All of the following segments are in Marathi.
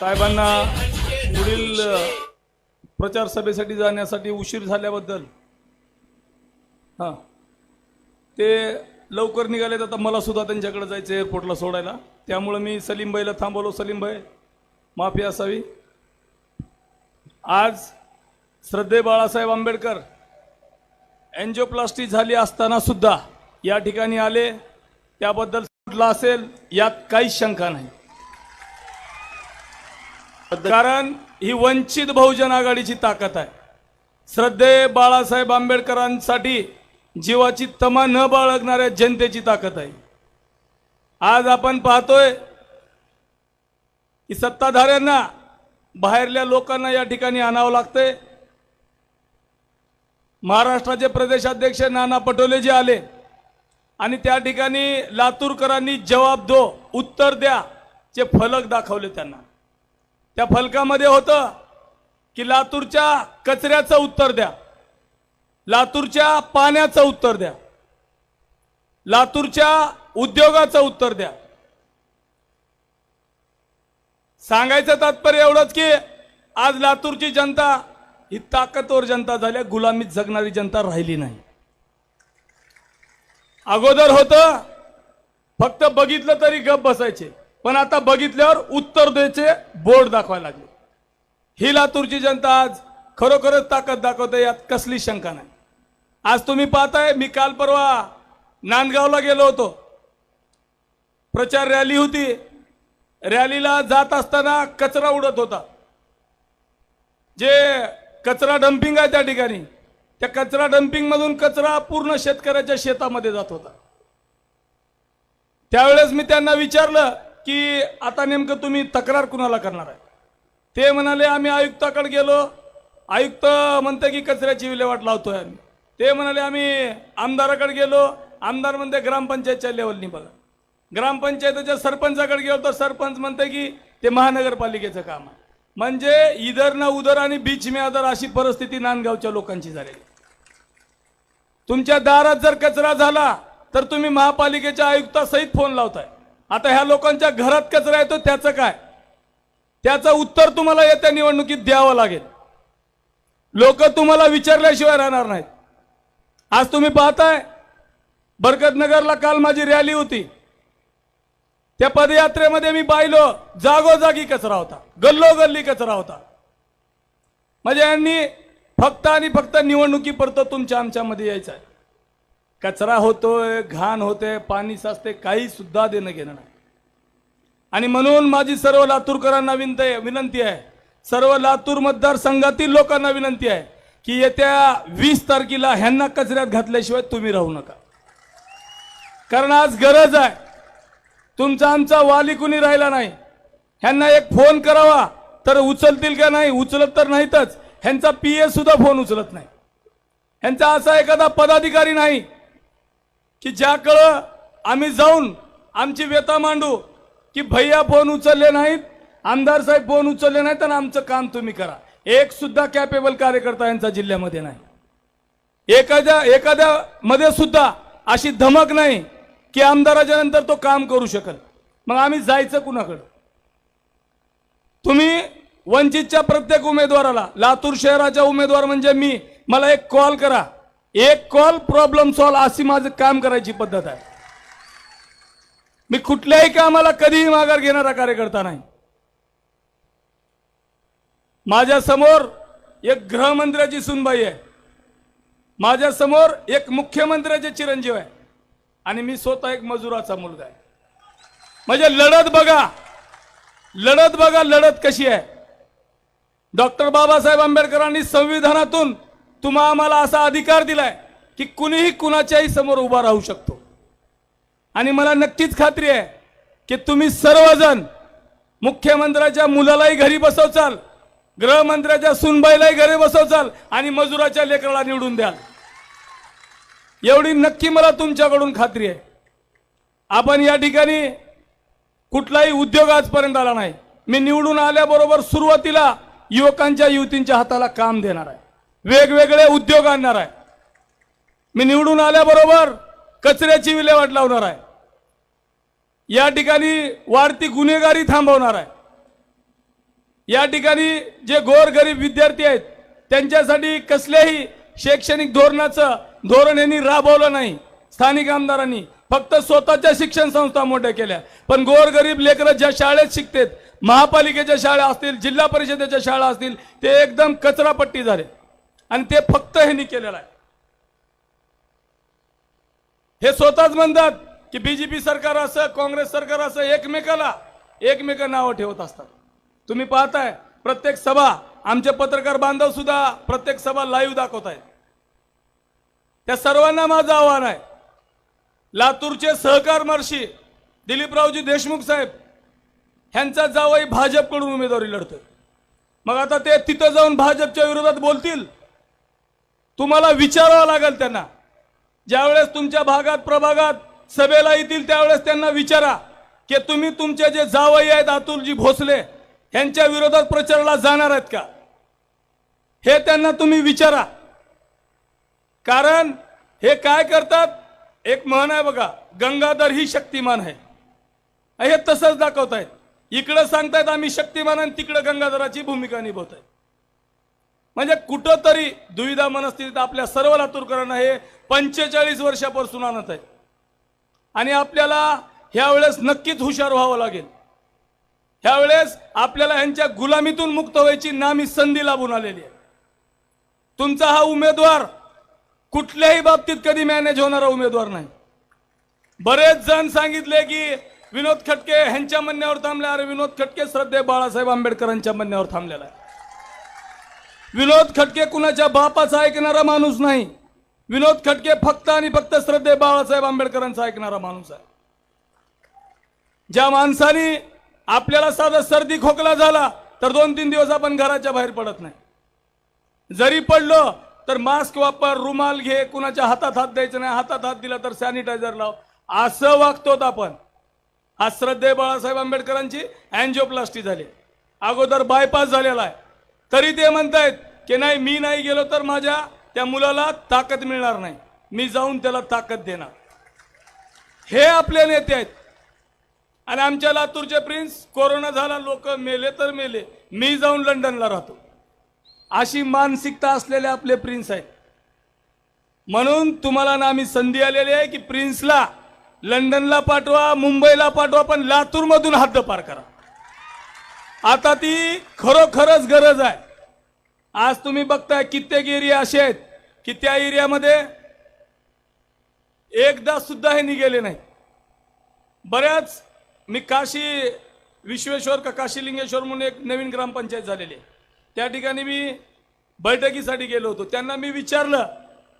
साहेबांना पुढील प्रचार सभेसाठी जाण्यासाठी उशीर झाल्याबद्दल हां ते लवकर निघालेत. आता मला सुद्धा त्यांच्याकडे जायचं एअरपोर्टला सोडायला. त्यामुळं मी सलीमबाईला थांबवलो. सलीमबाई माफी असावी. आज श्रद्धे बाळासाहेब आंबेडकर एन्जिओप्लास्टी झाली असताना सुद्धा या ठिकाणी आले. त्याबद्दल सुटला असेल यात काहीच शंका नाही. कारण ही वंचित बहुजन आघाडीची ताकद आहे. श्रद्धे बाळासाहेब आंबेडकरांसाठी जीवाची तमा न बाळगणाऱ्या जनतेची ताकद आहे. आज आपण पाहतोय की सत्ताधाऱ्यांना बाहेरल्या लोकांना या ठिकाणी आणावं लागतंय. महाराष्ट्राचे प्रदेशाध्यक्ष नाना पटोले जे आले आणि त्या ठिकाणी लातूरकरांनी जवाब दो उत्तर द्या चे फलक दाखवले त्यांना. त्या फलकामध्ये होतं की लातूरच्या कचऱ्याचं उत्तर द्या. लातूरच्या पाण्याचं उत्तर द्या. लातूरच्या उद्योगाचं उत्तर द्या. सांगायचं तात्पर्य एवढंच की आज लातूरची जनता ही ताकदवर जनता झाल्या गुलामीत जगणारी जनता राहिली नाही. अगोदर होतं फक्त बघितलं तरी गप बसायचे. पण आता बघितल्यावर उत्तर द्यायचे बोर्ड दाखवायला लागले. ही लातूरची जनता आज खरोखरच ताकद दाखवते यात कसली शंका नाही. आज तुम्ही पाहताय मी काल परवा नांदगावला गेलो होतो. प्रचार रॅली होती. रॅलीला जात असताना कचरा उडत होता. जे कचरा डम्पिंग आहे त्या ठिकाणी त्या कचरा डम्पिंगमधून कचरा पूर्ण शेतकऱ्याच्या शेतामध्ये जात होता. त्यावेळेस मी त्यांना विचारलं की आता नेमकं तुम्ही तक्रार कुणाला करणार आहे? ते म्हणाले आम्ही आयुक्ताकडे गेलो. आयुक्त म्हणते की कचऱ्याची विल्हेवाट लावतोय आम्ही. ते म्हणाले आम्ही आमदाराकडे गेलो. आमदार म्हणते ग्रामपंचायतच्या लेवलनी बघा. ग्रामपंचायतीच्या सरपंचाकडे गेलो तर सरपंच म्हणते की ते महानगरपालिकेचं काम आहे. म्हणजे इधर ना उधर आणि बीच मे आदर अशी परिस्थिती नांदगावच्या लोकांची झालेली तुमच्या दारात जर कचरा झाला तर तुम्ही महापालिकेच्या आयुक्तासहित फोन लावताय. आता ह्या लोकांच्या घरात कचरा येतो त्याचं काय? त्याचं उत्तर तुम्हाला येत्या निवडणुकीत द्यावं लागेल. लोक तुम्हाला विचारल्याशिवाय राहणार नाहीत. आज तुम्ही पाहताय बरकतनगरला काल माझी रॅली होती. त्या पदयात्रेमध्ये मी पाहिलो जागोजागी कचरा होता गल्लोगल्ली कचरा होता. म्हणजे यांनी फक्त आणि फक्त निवडणुकीपर्यंत तुमच्या आमच्यामध्ये यायचं आहे. कचरा होतोय घाण होते पाणी साचते काही सुद्धा देणं घेणं नाही. आणि म्हणून माझी सर्व लातूरकरांना विनंती विनंती आहे. सर्व लातूर मतदारसंघातील लोकांना विनंती आहे की येत्या वीस तारखेला ह्यांना कचऱ्यात घातल्याशिवाय तुम्ही राहू नका. कारण आज गरज आहे. तुमचा आमचा वाली कुणी राहिला नाही. ह्यांना एक फोन करावा तर उचलतील का नाही उचलत तर नाहीतच. ह्यांचा पी ए सुद्धा फोन उचलत नाही. ह्यांचा असा एखादा पदाधिकारी नाही की ज्याकडं आम्ही जाऊन आमची व्यथा मांडू की भैया फोन उचलले नाहीत आमदार साहेब फोन उचलले नाहीत आणि आमचं काम तुम्ही करा. एक सुद्धा कॅपेबल कार्यकर्ता यांचा जिल्ह्यामध्ये नाही. एखाद्या एखाद्या मध्ये सुद्धा अशी धमक नाही की आमदाराच्या नंतर तो काम करू शकल. मग आम्ही जायचं कुणाकडं? तुम्ही वंचितच्या प्रत्येक उमेदवाराला लातूर शहराच्या उमेदवार म्हणजे मी मला एक कॉल करा. एक कॉल प्रॉब्लेम सॉल्व अशी माझं काम करायची पद्धत आहे. मी कुठल्याही कामाला कधीही माघार घेणारा कार्यकर्ता नाही. माझ्यासमोर एक गृहमंत्र्याची सुनबाई आहे. माझ्यासमोर एक मुख्यमंत्र्याचे चिरंजीव आहे. आणि मी स्वतः एक मजुराचा मुलगा आहे. म्हणजे लढत बघा. लढत बघा लढत कशी आहे. डॉक्टर बाबासाहेब आंबेडकरांनी संविधानातून तुम्हा आम्हाला असा अधिकार दिलाय की कुणीही कुणाच्याही समोर उभा राहू शकतो. आणि मला नक्कीच खात्री आहे की तुम्ही सर्वजण मुख्यमंत्र्याच्या मुलालाही घरी बसवचाल गृहमंत्र्याच्या सुनबाईलाही घरी बसवचाल आणि मजुराच्या लेकराला निवडून द्याल. एवढी नक्की मला तुमच्याकडून खात्री आहे. आपण या ठिकाणी कुठलाही उद्योग आजपर्यंत आला नाही. मी निवडून आल्याबरोबर सुरुवातीला युवकांच्या युवतींच्या हाताला काम देणार आहे. वेगवेगळे उद्योग आणणार आहे. मी निवडून आल्याबरोबर कचऱ्याची विल्हेवाट लावणार आहे. या ठिकाणी वाढती गुन्हेगारी थांबवणार आहे. या ठिकाणी जे गोरगरीब विद्यार्थी आहेत त्यांच्यासाठी कसल्याही शैक्षणिक धोरणाचं धोरण यांनी राबवलं नाही. स्थानिक आमदारांनी फक्त स्वतःच्या शिक्षण संस्था मोठ्या केल्या. पण गोरगरीब लेकरं ज्या शाळेत शिकतात महापालिकेच्या शाळा असतील जिल्हा परिषदेच्या शाळा असतील ते एकदम कचरापट्टी झाले. आणि ते फक्त ह्यांनी केलेलं आहे. हे स्वतःच म्हणतात की बीजेपी सरकार असं काँग्रेस सरकार असं एकमेकाला एकमेक नावं ठेवत असतात. तुम्ही पाहताय प्रत्येक सभा आमचे पत्रकार बांधव सुद्धा प्रत्येक सभा लाईव्ह दाखवत आहेत. त्या सर्वांना माझं आव्हान आहे. लातूरचे सहकार मार्शी दिलीपरावजी देशमुख साहेब ह्यांचा जावई भाजपकडून उमेदवारी लढतोय. मग आता ते तिथं जाऊन भाजपच्या विरोधात बोलतील तुम्हाला विचारावं लागेल त्यांना. ज्यावेळेस तुमच्या भागात प्रभागात सभेला येतील त्यावेळेस त्यांना विचारा की तुम्ही तुमचे जे जावई आहेत अतुलजी भोसले यांच्या विरोधात प्रचाराला जाणार आहेत का? हे त्यांना तुम्ही विचारा. कारण हे काय करतात? एक म्हण आहे बघा गंगाधर ही शक्तिमान आहे. हे तसंच दाखवत आहेत इकडं सांगतायत आम्ही शक्तिमान आणि तिकडं गंगाधराची भूमिका निभवत आहे म्हणजे कुठंतरी दुविधा मनस्थितीत आपल्या सर्व लातूरकरांना हे पंचेचाळीस वर्षापासून आणत आहे. आणि आपल्याला ह्यावेळेस नक्कीच हुशार व्हावं लागेल. ह्यावेळेस आपल्याला यांच्या गुलामीतून मुक्त व्हायची नामी संधी लाभून आलेली आहे. तुमचा हा उमेदवार कुठल्याही बाबतीत कधी मॅनेज होणारा उमेदवार नाही. बरेच जण सांगितले की विनोद खटके ह्यांच्या म्हणण्यावर थांबले. अरे विनोद खटके श्रद्धे बाळासाहेब आंबेडकरांच्या म्हणण्यावर थांबलेला आहे. विनोद खटके कुणाच्या बापाचा ऐकणारा माणूस नाही. विनोद खटके फक्त आणि फक्त श्रद्धे बाळासाहेब आंबेडकरांचा ऐकणारा माणूस आहे. ज्या माणसाने आपल्याला साधा सर्दी खोकला झाला तर दोन तीन दिवस आपण घराच्या बाहेर पडत नाही. जरी पडलो तर मास्क वापर रुमाल घे कुणाच्या हातात हात द्यायचं नाही हातात हात दिला तर सॅनिटायझर लाव. असं वागतोत आपण. आज श्रद्धे बाळासाहेब आंबेडकरांची अँजिओप्लास्टी झाली. अगोदर बायपास झालेला आहे. तरी ते म्हणतायत की नाही मी नाही गेलो तर माझ्या त्या मुलाला ताकद मिळणार नाही. मी जाऊन त्याला ताकद देणार. हे आपले नेते आहेत. आणि आमच्या लातूरचे प्रिन्स कोरोना झाला लोक मेले तर मेले. मी जाऊन लंडनला राहतो. अशी मानसिकता असलेले आपले प्रिन्स आहेत. म्हणून तुम्हाला ना आम्ही संधी आलेली आहे की प्रिन्सला लंडनला पाठवा मुंबईला पाठवा पण लातूरमधून हद्दपार करा. आता ती खरोखरच गरज आहे. आज तुम्ही बघताय कित्येक एरिया असे आहेत की त्या एरियामध्ये एकदा सुद्धा हे निघेले नाही. बऱ्याच मी काशी विश्वेश्वर का काशी लिंगेश्वर म्हणून एक नवीन ग्रामपंचायत झालेली आहे. त्या ठिकाणी मी बैठकीसाठी गेलो होतो. त्यांना मी विचारलं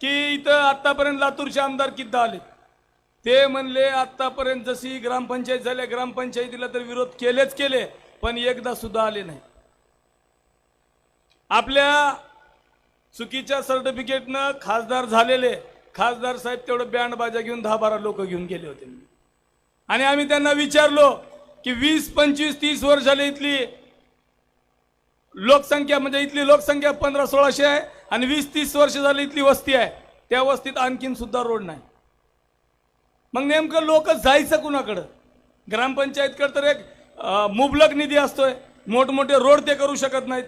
की इथं आत्तापर्यंत लातूरचे आमदार किद्दा आले? ते म्हणले आत्तापर्यंत जशी ग्रामपंचायत झाल्या ग्रामपंचायतीला तर विरोध केलेच केले. पण एकदा सुद्धा आले नाही. आपल्या चुकीच्या सर्टिफिकेटनं खासदार झालेले खासदार साहेब तेवढं बँड बाजा घेऊन दहा बारा लोक घेऊन गेले होते. आणि आम्ही त्यांना विचारलो की वीस पंचवीस तीस वर्ष झाली इथली लोकसंख्या म्हणजे इथली लोकसंख्या पंधरा सोळाशे आहे आणि वीस तीस वर्ष झाली इथली वस्ती आहे. त्या वस्तीत आणखीन सुद्धा रोड नाही. मग नेमकं लोक जायचं कुणाकडं? ग्रामपंचायतकडे तर एक मुबलक निधी असतोय. मोठमोठे रोड ते करू शकत नाहीत.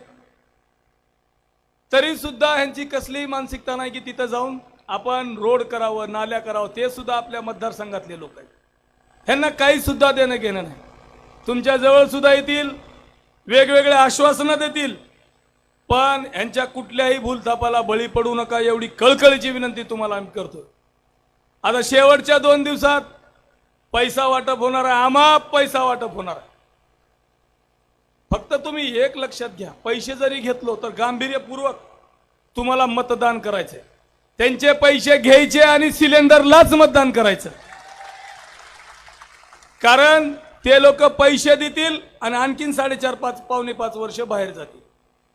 तरी सुद्धा ह्यांची कसलीही मानसिकता नाही की तिथं जाऊन आपण रोड करावं नाल्या करावं ते सुद्धा आपल्या मतदारसंघातले लोक आहेत. ह्यांना काही सुद्धा देणं घेणं नाही. तुमच्या जवळ सुद्धा येतील वेगवेगळे आश्वासनं देतील. पण ह्यांच्या कुठल्याही भूलथापाला बळी पडू नका एवढी कळकळीची विनंती तुम्हाला आम्ही करतो आता शेवटच्या दोन दिवसात पैसा वाटप होणार आहे आमाप पैसा वाटप होणार आहे. फक्त तुम्ही एक लक्षात घ्या. पैसे जरी घेतलो तर गांभीर्यपूर्वक तुम्हाला मतदान करायचंय. त्यांचे पैसे घ्यायचे आणि सिलेंडरलाच मतदान करायचं. कारण ते लोक पैसे देतील आणि आणखीन साडेचार पाच पावणे पाच वर्ष बाहेर जातील.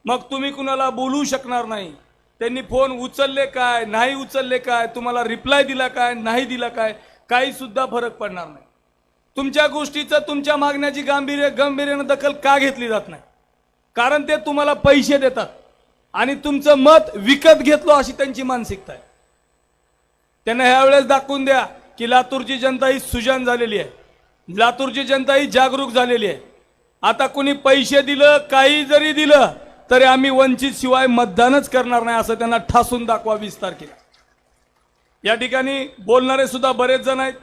मग तुम्ही कुणाला बोलू शकणार नाही. त्यांनी फोन उचलले काय नाही उचलले काय तुम्हाला रिप्लाय दिला काय नाही दिला काय काही सुद्धा फरक पडणार नाही. तुमच्या गोष्टीचं तुमच्या मागण्याची गांभीर्य गंभीर्यानं दखल का घेतली जात नाही? कारण ते तुम्हाला पैसे देतात आणि तुमचं मत विकत घेतलो अशी त्यांची मानसिकता आहे. त्यांना ह्यावेळेस दाखवून द्या की लातूरची जनता ही सुजान झालेली आहे. लातूरची जनता ही जागरूक झालेली आहे. आता कुणी पैसे दिलं काही जरी दिलं तरी आम्ही वंचित शिवाय मतदानच करणार नाही असं त्यांना ठासून दाखवा वीस तारखेला. या ठिकाणी बोलणारे सुद्धा बरेच जण आहेत.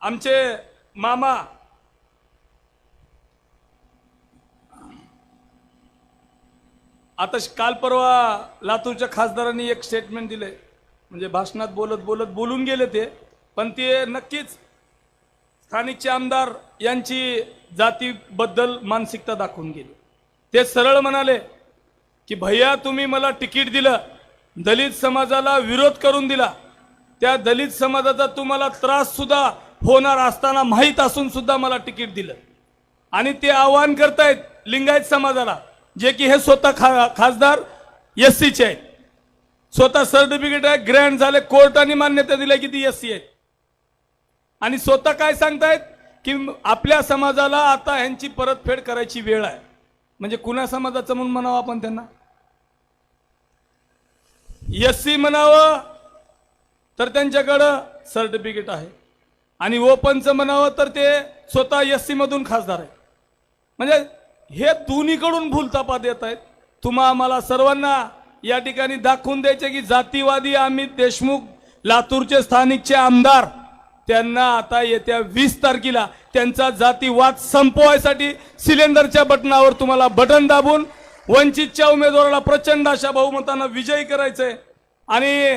आमचे मामा. आता श- काल परवा लातूरच्या खासदारांनी एक स्टेटमेंट दिले. म्हणजे भाषणात बोलत बोलत बोलून गेले ते. पण ते नक्कीच स्थानिकचे आमदार यांची जातीबद्दल मानसिकता दाखवून गेली. ते सरळ म्हणाले की भैया तुम्ही मला तिकीट दिलं दलित समाजाला विरोध करून दिला. त्या दलित समाजाचा तुम्हाला त्रास सुद्धा होणार असताना माहीत असून सुद्धा मला तिकीट दिलं. आणि ते आवाहन करतायत लिंगायत समाजाला जे की हे स्वतः खा खासदार एस सीचे आहेत. स्वतः सर्टिफिकेट आहे ग्रँड झाले कोर्टाने मान्यता दिली की ती एस सी आहेत. आणि स्वतः काय सांगतायत? की आपल्या समाजाला आता ह्यांची परतफेड करायची वेळ आहे. म्हणजे कुणा समाजाचं म्हणून म्हणावं आपण त्यांना? एस सी म्हणावं तर त्यांच्याकडं सर्टिफिकेट आहे. आणि ओपनचं म्हणावं तर ते स्वतः एस सीमधून खासदार आहे म्हणजे हे दोन्हीकडून भूलतापात येत देत आहेत. तुम्हा आम्हाला सर्वांना या ठिकाणी दाखवून द्यायचे की जातीवादी अमित देशमुख लातूरचे स्थानिकचे आमदार त्यांना आता येत्या वीस तारखेला त्यांचा जातीवाद संपवायसाठी सिलेंडरच्या बटनावर तुम्हाला बटन दाबून वंचितच्या उमेदवाराला प्रचंड अशा बहुमतानं विजयी करायचंय. आणि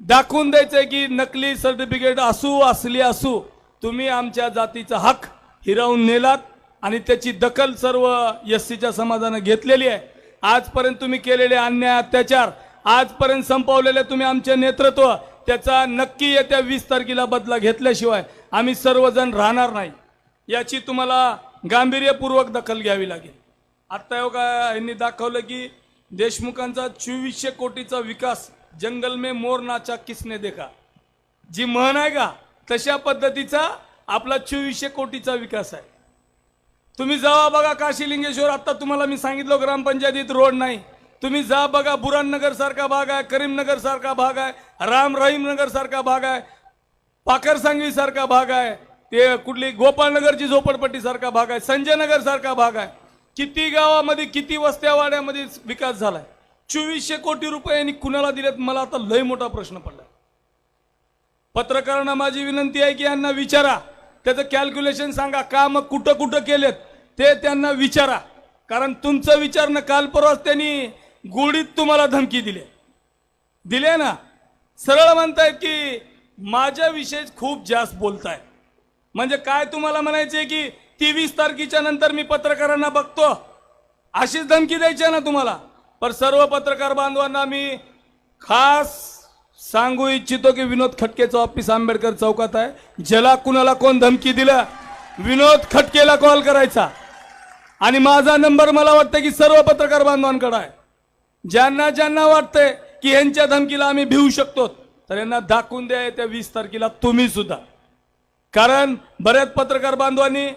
दाखवून द्यायचंय की नकली सर्टिफिकेट असू असली असू तुम्ही आमच्या जातीचा हक हिरावून नेलात आणि त्याची दखल सर्व एस सीच्या समाजानं घेतलेली आहे. आजपर्यंत तुम्ही केलेले अन्याय अत्याचार आजपर्यंत संपवलेले तुम्ही आमचे नेतृत्व त्याचा नक्की येत्या वीस तारखेला बदला घेतल्याशिवाय आम्ही सर्वजण राहणार नाही. याची तुम्हाला गांभीर्यपूर्वक दखल घ्यावी लागेल. आत्ता योगा यांनी दाखवलं की देशमुखांचा चोवीसशे कोटीचा विकास जंगल में मोर नाचा किसने देखा? जी म्हण आहे का? तशा पद्धतीचा आपला चोवीसशे कोटीचा विकास आहे. तुम्ही जावा बघा काशीलिंगेश्वर आता तुम्हाला मी सांगितलं ग्रामपंचायतीत रोड नाही. तुम्ही जा बघा बुराननगर सारखा भाग आहे करीमनगर सारखा भाग आहे राम रहीमनगर सारखा भाग आहे पाखर सांगवी सारखा भाग आहे ते कुठली गोपाळनगरची झोपडपट्टी सारखा भाग आहे संजयनगर सारखा भाग आहे. किती गावामध्ये किती वस्त्या वाड्यामध्ये विकास झालाय? चोवीसशे कोटी रुपये यांनी कुणाला दिलेत मला आता लय मोठा प्रश्न पडला पत्रकारांना माझी विनंती आहे की यांना विचारा. त्याचं कॅल्क्युलेशन सांगा का मग कुठं कुठं केलेत ते त्यांना विचारा. कारण तुमचं विचारणं काल परवाच त्यांनी गोडीत तुम्हाला धमकी दिली. दिले ना? सरळ म्हणतायत की माझ्याविषयी खूप जास्त बोलताय. म्हणजे काय तुम्हाला म्हणायचे की तेवीस तारखेच्या नंतर मी पत्रकारांना बघतो? अशीच धमकी द्यायची आहे ना तुम्हाला? पण सर्व पत्रकार बांधवांना मी खास सांगू इच्छितो की विनोद खटकेचं ऑफिस आंबेडकर चौकात आहे. ज्याला कुणाला कोण धमकी दिलं विनोद खटकेला कॉल करायचा. आणि माझा नंबर मला वाटतं की सर्व पत्रकार बांधवांकडे आहे. ज्यांना ज्यांना वाटतंय की यांच्या धमकीला आम्ही भिवू शकतो तर यांना दाखवून द्या त्या वीस तारखेला तुम्ही सुद्धा. कारण बऱ्याच पत्रकार बांधवांनी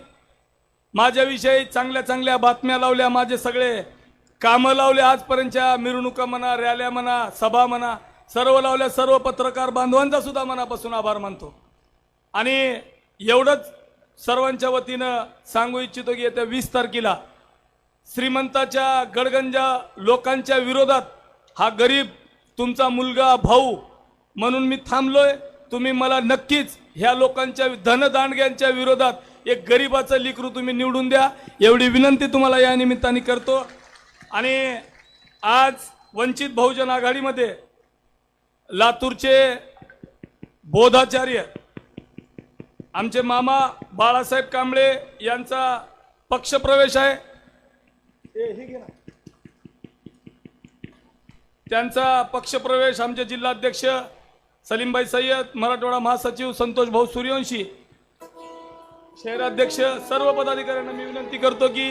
माझ्याविषयी चांगल्या चांगल्या बातम्या लावल्या माझे सगळे कामं लावले आजपर्यंतच्या मिरवणुका म्हणा रॅल्या म्हणा सभा म्हणा सर्व लावल्या सर्व पत्रकार बांधवांचा सुद्धा मनापासून आभार मानतो. आणि एवढंच सर्वांच्या वतीनं सांगू इच्छितो की येत्या वीस तारखेला श्रीमंताच्या गडगंजा लोकांच्या विरोधात हा गरीब तुमचा मुलगा भाऊ म्हणून मी थांबलोय. तुम्ही मला नक्कीच ह्या लोकांच्या धनदांडग्यांच्या विरोधात एक गरीबाचं लिकरू तुम्ही निवडून द्या. एवढी विनंती तुम्हाला या निमित्ताने करतो. आणि आज वंचित बहुजन आघाडीमध्ये लातूरचे बोधाचार्य आमचे मामा बाळासाहेब कांबळे यांचा पक्षप्रवेश आहे. त्यांचा पक्षप्रवेश आमचे जिल्हाध्यक्ष सलीमभाई सय्यद मराठवाडा महासचिव संतोष भाऊ सूर्यवंशी शहराध्यक्ष सर्व पदाधिकाऱ्यांना मी विनंती करतो की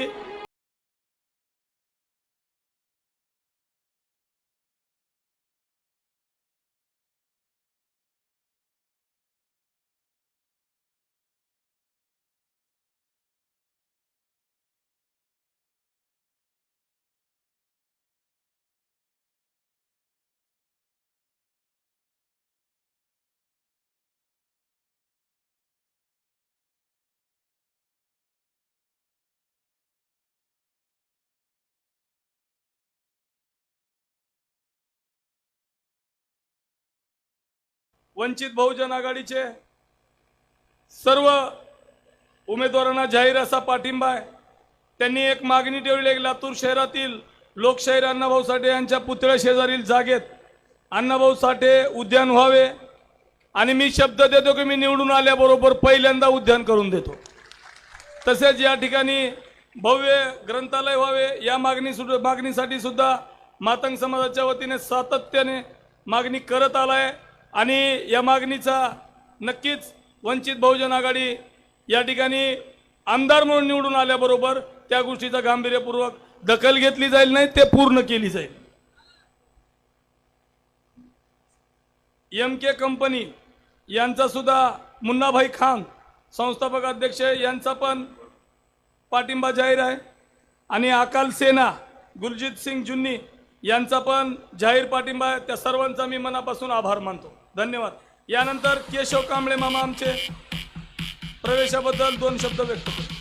वंचित बहुजन आघाडीचे सर्व उमेदवारांना जाहीर असा पाठिंबा आहे. त्यांनी एक मागणी ठेवली आहे लातूर शहरातील लोकशाहीर अण्णाभाऊ साठे यांच्या पुतळ्या शेजारील जागेत. अण्णाभाऊ साठे उद्यान व्हावे आणि मी शब्द देतो की मी निवडून आल्याबरोबर पहिल्यांदा उद्यान करून देतो. तसेच या ठिकाणी भव्य ग्रंथालय व्हावे या मागणी सुद्धा मागणीसाठी सुद्धा मातंग समाजाच्या वतीने सातत्याने मागणी करत आलाय. आणि या मागणीचा नक्कीच वंचित बहुजन आघाडी या ठिकाणी आमदार म्हणून निवडून आल्याबरोबर त्या गोष्टीचा गांभीर्यपूर्वक दखल घेतली जाईल नाही ते पूर्ण केली जाईल. एम के कंपनी यांचा सुद्धा मुन्नाभाई खान संस्थापक अध्यक्ष यांचा पण पाठिंबा जाहीर आहे. आणि अकाल सेना गुरजित सिंग जुन्नी यांचा पण जाहीर पाठिंबा आहे. त्या सर्वांचा मी मनापासून आभार मानतो. धन्यवाद. यानंतर केशव कांबळे मामा आमचे. प्रवेशाबद्दल दोन शब्द व्यक्त करतो.